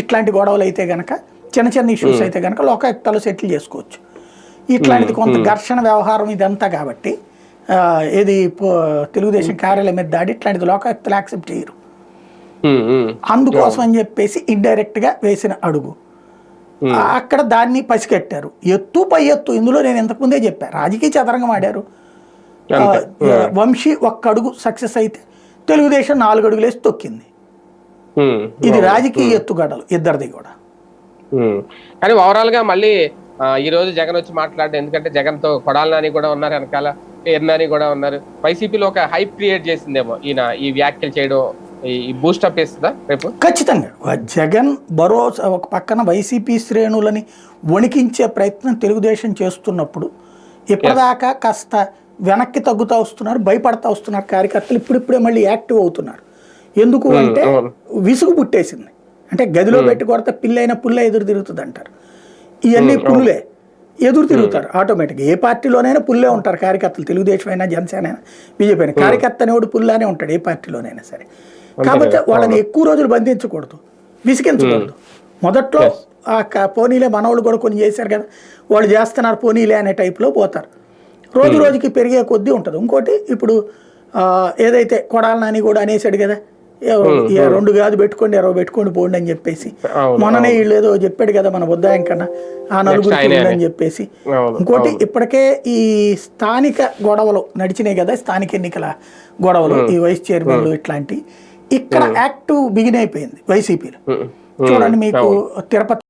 ఇట్లాంటి గొడవలు అయితే గనక చిన్న చిన్న ఇష్యూస్ అయితే గనక లోకాయుక్తాలు సెటిల్ చేసుకోవచ్చు. ఇట్లాంటిది కొంత ఘర్షణ వ్యవహారం ఇదంతా కాబట్టి ఏది తెలుగుదేశం కార్యాలయం మీద దాడి ఇట్లాంటిది లోకాయుక్తలు యాక్సెప్ట్ చేయరు. అందుకోసం అని చెప్పేసి ఇండైరెక్ట్గా వేసిన అడుగు. అక్కడ దాన్ని పసిగట్టారు. ఎత్తు పై ఎత్తు ఇందులో నేను ఇంతకుముందే చెప్పాను రాజకీయ చదరంగం ఆడారు. వంశీ ఒక్క అడుగు సక్సెస్ అయితే తెలుగుదేశం నాలుగు అడుగులు వేసి తొక్కింది. ఇది రాజకీయ ఎత్తుగడలు ఇద్దరిది కూడా. కానీ ఓవరాల్గా మళ్ళీ ఈ రోజు జగన్ వచ్చి మాట్లాడు ఎందుకంటే జగన్తో కొడాల నాని కూడా ఉన్నారు వెనకాల పేరు నాని కూడా ఉన్నారు. వైసీపీలో ఒక హైప్ క్రియేట్ చేసిందేమో ఈయన ఈ వ్యాఖ్యలు చేయడం ఈ బూస్టప్ చేస్తుందా రేపు? ఖచ్చితంగా. జగన్ భరోసా ఒక పక్కన వైసీపీ శ్రేణులని వణికించే ప్రయత్నం తెలుగుదేశం చేస్తున్నప్పుడు ఇప్పటిదాకా కాస్త వెనక్కి తగ్గుతూ వస్తున్నారు భయపడతా వస్తున్నారు కార్యకర్తలు ఇప్పుడిప్పుడే మళ్ళీ యాక్టివ్ అవుతున్నారు. ఎందుకు అంటే. విసుగు పుట్టేసింది. అంటే గదిలో పెట్టి కొడితే పిల్లైన పుల్ల ఎదురు తిరుగుతుంది అంటారు. ఇవన్నీ పుల్లులే ఎదురు తిరుగుతారు ఆటోమేటిక్గా. ఏ పార్టీలోనైనా పుల్లే ఉంటారు. కార్యకర్తలు తెలుగుదేశం అయినా జనసేన అయినా బీజేపీ అయినా. కార్యకర్త అనేవాడు పుల్లానే ఉంటాడు ఏ పార్టీలోనైనా సరే. కాబట్టి వాళ్ళని ఎక్కువ రోజులు బంధించకూడదు. విసిగించకూడదు. మొదట్లో ఆ క- పోనీలే మనవాళ్ళు కూడా కొన్ని చేశారు కదా. వాళ్ళు చేస్తున్నారు పోనీలే అనే టైప్లో పోతారు. రోజు రోజుకి పెరిగే కొద్దీ ఉంటుంది. ఇంకోటి ఇప్పుడు ఏదైతే కొడాల నాని కూడా అనేసాడు కదా రెండు గాదు పెట్టుకోండి ఇరవై పెట్టుకోండి పోండి అని చెప్పేసి. మొన్ననే వీళ్ళు ఏదో చెప్పాడు కదా మన బుద్ధాయం కన్నా ఆ నలుగురికి ఆయనే అని. చెప్పేసి. ఇంకోటి ఇప్పటికే ఈ స్థానిక గొడవలు నడిచినాయి కదా స్థానిక ఎన్నికల గొడవలు ఈ వైస్ చైర్మన్లు ఇట్లాంటి. ఇక్కడ యాక్టివ్ బిగిన్ అయిపోయింది వైసీపీలో. చూడండి మీకు తిరుపతి